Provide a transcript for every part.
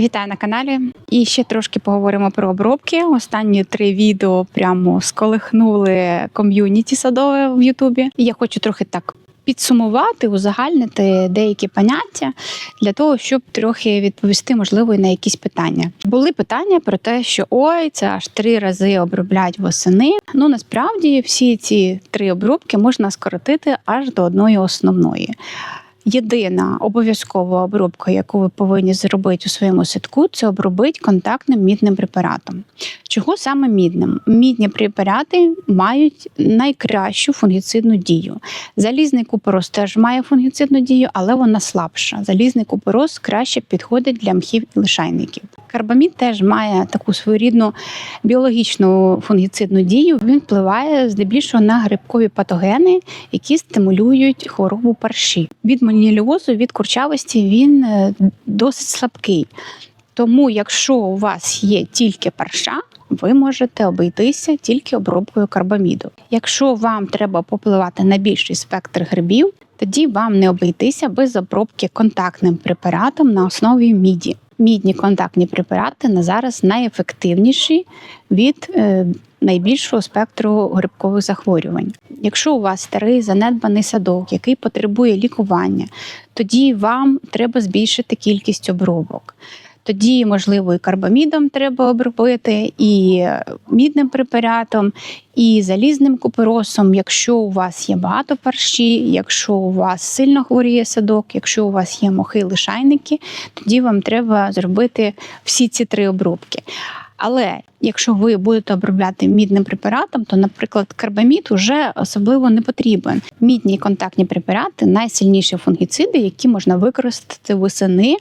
Вітаю на каналі. І ще трошки поговоримо про обробки. Останні три відео прямо сколихнули ком'юніті садове в Ютубі. Я хочу трохи так підсумувати, узагальнити деякі поняття для того, щоб трохи відповісти, можливо, і на якісь питання. Були питання про те, що ой, це аж три рази оброблять восени. Ну насправді всі ці три обробки можна скоротити аж до одної основної. Єдина обов'язкова обробка, яку ви повинні зробити у своєму садку, це обробити контактним мідним препаратом. Чого саме мідним? Мідні препарати мають найкращу фунгіцидну дію. Залізний купорос теж має фунгіцидну дію, але вона слабша. Залізний купорос краще підходить для мхів і лишайників. Карбамід теж має таку своєрідну біологічну фунгіцидну дію. Він впливає здебільшого на грибкові патогени, які стимулюють хворобу парші. Від маніліозу, від курчавості він е, досить слабкий. Тому, якщо у вас є тільки парша, ви можете обійтися тільки обробкою карбаміду. Якщо вам треба попливати на більший спектр грибів, тоді вам не обійтися без обробки контактним препаратом на основі міді. Мідні контактні препарати на зараз найефективніші від е, найбільшого спектру грибкових захворювань. Якщо у вас старий занедбаний садок, який потребує лікування, тоді вам треба збільшити кількість обробок. Тоді, можливо, і карбамідом треба обробити, і мідним препаратом, і залізним куперосом, якщо у вас є багато парші, якщо у вас сильно хворіє садок, якщо у вас є мохи, лишайники, тоді вам треба зробити всі ці три обробки. Але якщо ви будете обробляти мідним препаратом, то, наприклад, карбамід уже особливо не потрібен. Мідні контактні препарати найсильніші фунгіциди, які можна використати восени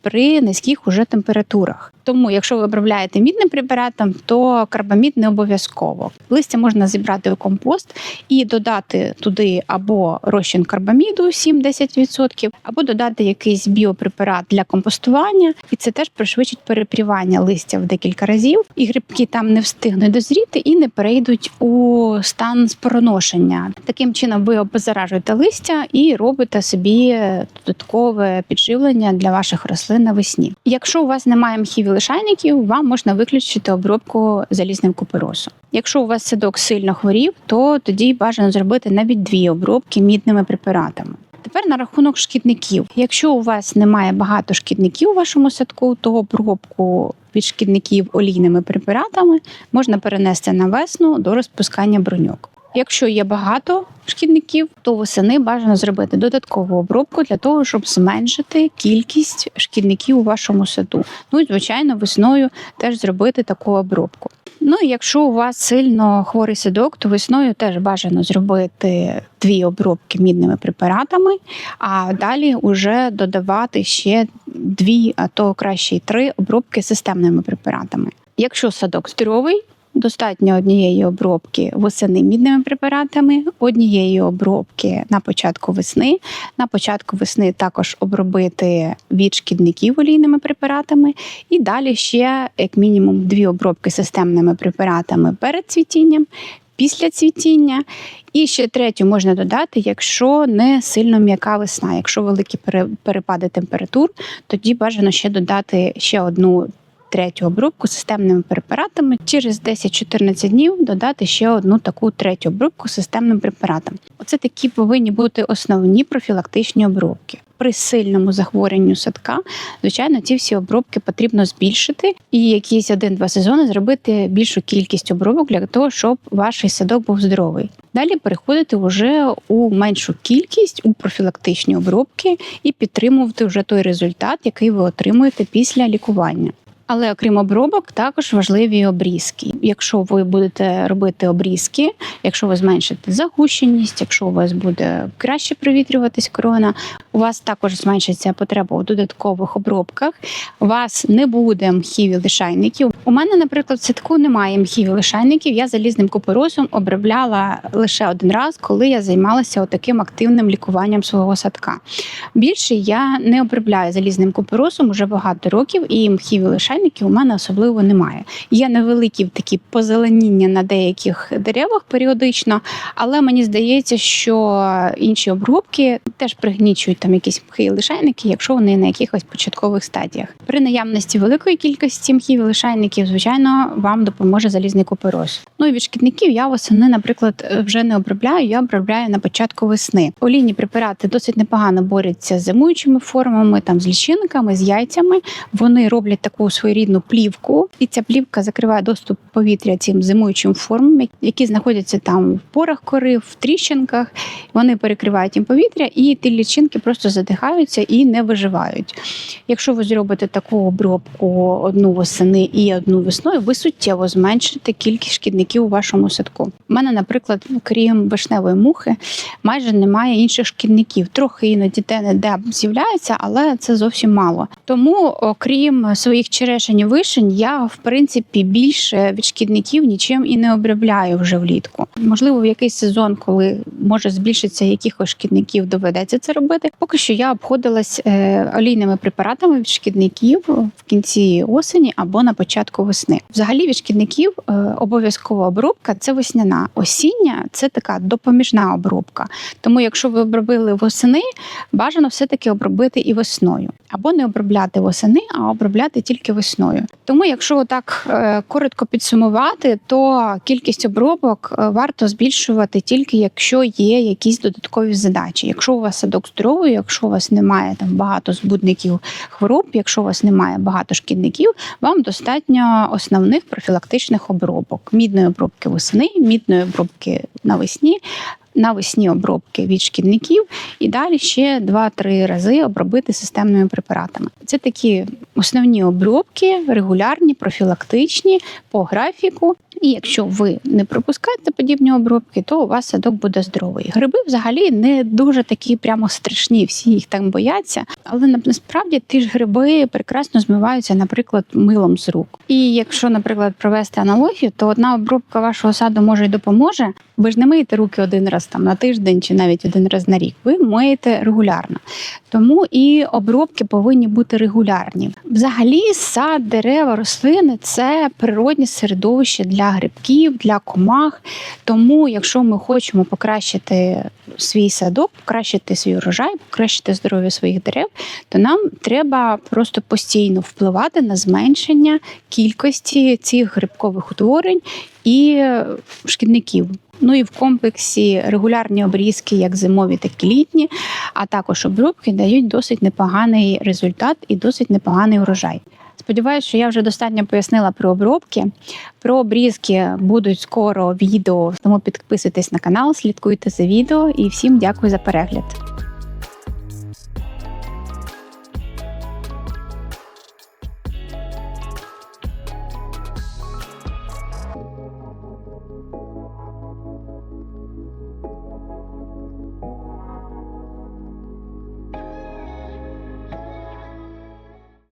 при низьких уже температурах. Тому, якщо ви обробляєте мідним препаратом, то карбамід не обов'язково. Листя можна зібрати в компост і додати туди або розчин карбаміду 7-10%, або додати якийсь біопрепарат для компостування, і це теж пришвидшить перепрівання листя в декілька разів. І грибки там не встигнуть дозріти і не перейдуть у стан спороношення. Таким чином, ви обеззаражуєте листя і робите собі додаткове підживлення для ваших рослин навесні. Якщо у вас немає мхів і лишайників, вам можна виключити обробку залізним куперосом. Якщо у вас садок сильно хворів, то тоді бажано зробити навіть дві обробки мідними препаратами. Тепер на рахунок шкідників. Якщо у вас немає багато шкідників у вашому садку, то обробку від шкідників олійними препаратами можна перенести на весну до розпускання броньок. Якщо є багато шкідників, то восени бажано зробити додаткову обробку для того, щоб зменшити кількість шкідників у вашому саду. Ну і звичайно, весною теж зробити таку обробку. Ну і якщо у вас сильно хворий садок, то весною теж бажано зробити дві обробки мідними препаратами, а далі вже додавати ще дві, а то краще три обробки системними препаратами. Якщо садок здоровий, Достатньо однієї обробки восени мідними препаратами, однієї обробки на початку весни. На початку весни також обробити від шкідників олійними препаратами, і далі ще, як мінімум, дві обробки системними препаратами перед цвітінням, після цвітіння. І ще третю можна додати, якщо не сильно м'яка весна. Якщо великі перепади температур, тоді бажано ще додати ще одну третю обробку системними препаратами. Через 10-14 днів додати ще одну таку третю обробку системним препаратом. Оце такі повинні бути основні профілактичні обробки. При сильному захворюванню садка, звичайно, ці всі обробки потрібно збільшити і якісь один-два сезони зробити більшу кількість обробок для того, щоб ваш садок був здоровий. Далі переходити вже у меншу кількість у профілактичні обробки і підтримувати вже той результат, який ви отримуєте після лікування. Але окрім обробок, також важливі обрізки. Якщо ви будете робити обрізки, якщо ви зменшите загущеність, якщо у вас буде краще провітрюватись корона, у вас також зменшиться потреба у додаткових обробках. У вас не буде мхів і лишайників. У мене, наприклад, в садку немає мхів і лишайників. Я залізним купоросом обробляла лише один раз, коли я займалася таким активним лікуванням свого садка. Більше я не обробляю залізним купоросом уже багато років, і мхів і лишайників у мене особливо немає. Є невеликі такі позеленіння на деяких деревах періодично, але мені здається, що інші обробки теж пригнічують там якісь мхи і лишайники, якщо вони на якихось початкових стадіях. При наявності великої кількості мхів і лишайників, звичайно, вам допоможе залізний купероз. Ну і від шкідників я восени, наприклад, вже не обробляю. Я обробляю на початку весни. Олійні препарати досить непогано борються з зимуючими формами, там з лічинками, з яйцями. Вони роблять таку своєрідну плівку, і ця плівка закриває доступ повітря цим зимуючим формам, які знаходяться там в порах кори, в тріщинках. Вони перекривають їм повітря, і ті лічинки просто задихаються і не виживають. Якщо ви зробите таку обробку одну восени і одну весною, ви суттєво зменшите кількість шкідників у вашому садку. У мене, наприклад, крім вишневої мухи, майже немає інших шкідників. Трохи іноді де де з'являється, але це зовсім мало. Тому, окрім своїх черешень і вишень, я в принципі більше від шкідників нічим і не обробляю вже влітку. Можливо, в якийсь сезон, коли може збільшитися якихось шкідників, доведеться це робити. Поки що я обходилась е, олійними препаратами від шкідників в кінці осені або на початку весни. Взагалі від шкідників е, обов'язкова обробка це весняна. Осіння це така допоміжна обробка. Тому, якщо ви обробили восени, бажано все-таки обробити і весною. Або не обробляти восени, а обробляти тільки весною. Тому, якщо так е, коротко підсумувати, то кількість обробок е, варто збільшувати тільки якщо є якісь додаткові задачі. Якщо у вас садок здоровий, якщо у вас немає там багато збудників хвороб, якщо у вас немає багато шкідників, вам достатньо основних профілактичних обробок: мідної обробки восени, мідної обробки навесні. Навесні обробки від шкідників і далі ще 2-3 рази обробити системними препаратами. Це такі основні обробки, регулярні, профілактичні по графіку. І якщо ви не пропускаєте подібні обробки, то у вас садок буде здоровий. Гриби взагалі не дуже такі прямо страшні, всі їх так бояться. Але насправді ті ж гриби прекрасно змиваються, наприклад, милом з рук. І якщо, наприклад, провести аналогію, то одна обробка вашого саду може й допоможе. Ви ж не миєте руки один раз там на тиждень чи навіть один раз на рік. Ви миєте регулярно. Тому і обробки повинні бути регулярні. Взагалі, сад, дерева, рослини це природне середовище для грибків, для комах. Тому, якщо ми хочемо покращити свій садок, покращити свій урожай, покращити здоров'я своїх дерев, то нам треба просто постійно впливати на зменшення кількості цих грибкових утворень і шкідників. Ну і в комплексі регулярні обрізки, як зимові, так і літні, а також обробки дають досить непоганий результат і досить непоганий урожай. Сподіваюся, що я вже достатньо пояснила про обробки. Про обрізки будуть скоро відео, тому підписуйтесь на канал, слідкуйте за відео і всім дякую за перегляд.